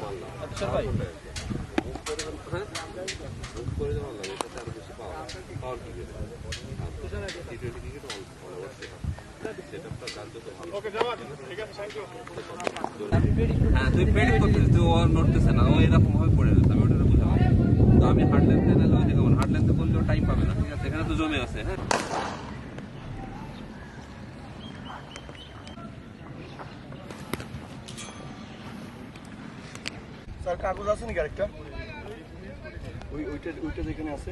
মারলাম আচ্ছা ভাই। মুখ করে হ্যাঁ মুখ করে মারলাম এটাতে আরও বেশি power power cricket T twenty cricket অবশ্যই সেটআপটা যার যত ভালো হ্যাঁ তুই পেডিং করতেছিস তুই ও নড়তেছে না ও এরকম ভাবে পড়ে রয়েছে আমি ওটা বুঝলাম। তো আমি হার্ড লেন্থে নিলে ওই কেমন হার্ড লেন্থে করলেও টাইম পাবে না ঠিক আছে? এখানে তো জমে আছে হ্যাঁ? স্যার কাগজ আছে নাকি আরেকটা? ওই ওইটা ওইটা যেখানে আছে।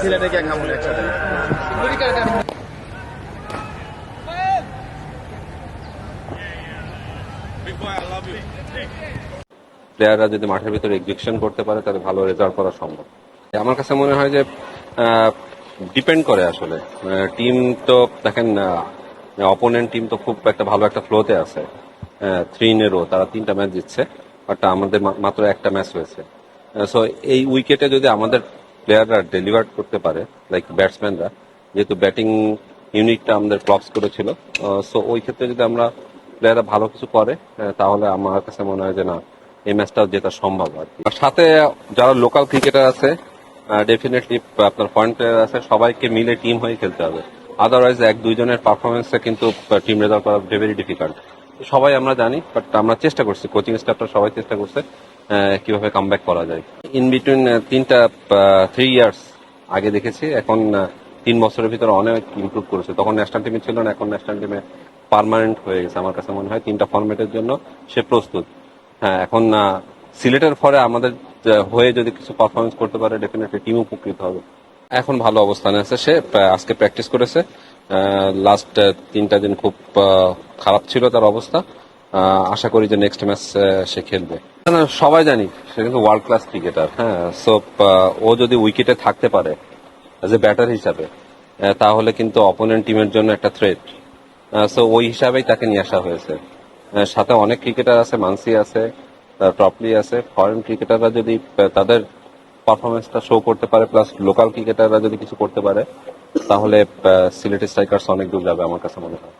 সিলেটে কে খাব একসাথে। প্লেয়াররা যদি মাঠের ভিতরে এক্সিকিউশন করতে পারে, তাহলে ভালো রেজাল্ট করা সম্ভব। আমার কাছে মনে হয় যে ডিপেন্ড করে আসলে। টিম তো দেখেন অপোনেন্ট টিম তো খুব একটা ভালো একটা ফ্লোতে আছে। থ্রি ইন রো তারা তিনটা ম্যাচ জিতছে বাট আমাদের মাত্র একটা ম্যাচ হয়েছে। সো এই উইকেটে যদি আমাদের প্লেয়াররা ডেলিভার করতে পারে লাইক ব্যাটসম্যানরা যেহেতু ব্যাটিং ইউনিটটা আমাদের ক্লপস করেছিল সো ওই ক্ষেত্রে যদি আমরা প্লেয়াররা ভালো কিছু করে তাহলে আমার কাছে মনে হয় যে না, এই ম্যাচটাও জেতা সম্ভব আর কি। সাথে যারা লোকাল ক্রিকেটার আছে ডেফিনেটলি আপনার ফরেন প্লেয়ার আছে, সবাইকে মিলে টিম হয়ে খেলতে হবে। আদারওয়াইজ এক দুইজনের পারফরমেন্সে কিন্তু টিম রেজাল্ট করা ভেরি ডিফিকাল্ট সবাই আমরা জানি বাট আমরা চেষ্টা করছি কোচিং স্টাফটা সবাই চেষ্টা করছে কীভাবে কামব্যাক করা যায়। ইন বিটুইন তিনটা থ্রি ইয়ার্স আগে দেখেছি, এখন তিন বছরের ভিতরে অনেক ইমপ্রুভ করেছে। তখন ন্যাশনাল টিমে ছিল না, এখন ন্যাশনাল টিমে পার্মানেন্ট হয়ে গেছে আমার কাছে মনে হয়, তিনটা ফরম্যাটের জন্য সে প্রস্তুত। হ্যাঁ এখন সিলেটের পরে আমাদের হয়ে যদি কিছু পারফরমেন্স করতে পারে ডেফিনেটলি টিম উপকৃত হবে। এখন ভালো অবস্থানে আছে সে আজকে প্র্যাকটিস করেছে। লাস্ট তিনটা দিন খুব খারাপ ছিল তার অবস্থা। আশা করি যে নেক্সট ম্যাচ সে খেলবে। সবাই জানি, সে কিন্তু ওয়ার্ল্ড ক্লাস ক্রিকেটার হ্যাঁ সো ও যদি উইকেটে থাকতে পারে অ্যাজ এ ব্যাটার হিসাবে তাহলে কিন্তু অপোনেন্ট টিমের জন্য একটা থ্রেট সো ওই হিসাবেই তাকে নিয়ে আসা হয়েছে। সাথে অনেক ক্রিকেটার আছে, মানসি আছে টপলি আছে ফরেন ক্রিকেটাররা যদি তাদের পারফরমেন্সটা শো করতে পারে প্লাস লোকাল ক্রিকেটাররা যদি কিছু করতে পারে, তাহলে সিলেটি স্ট্রাইকার্স অনেক দূর যাবে আমার কাছে মনে হয়।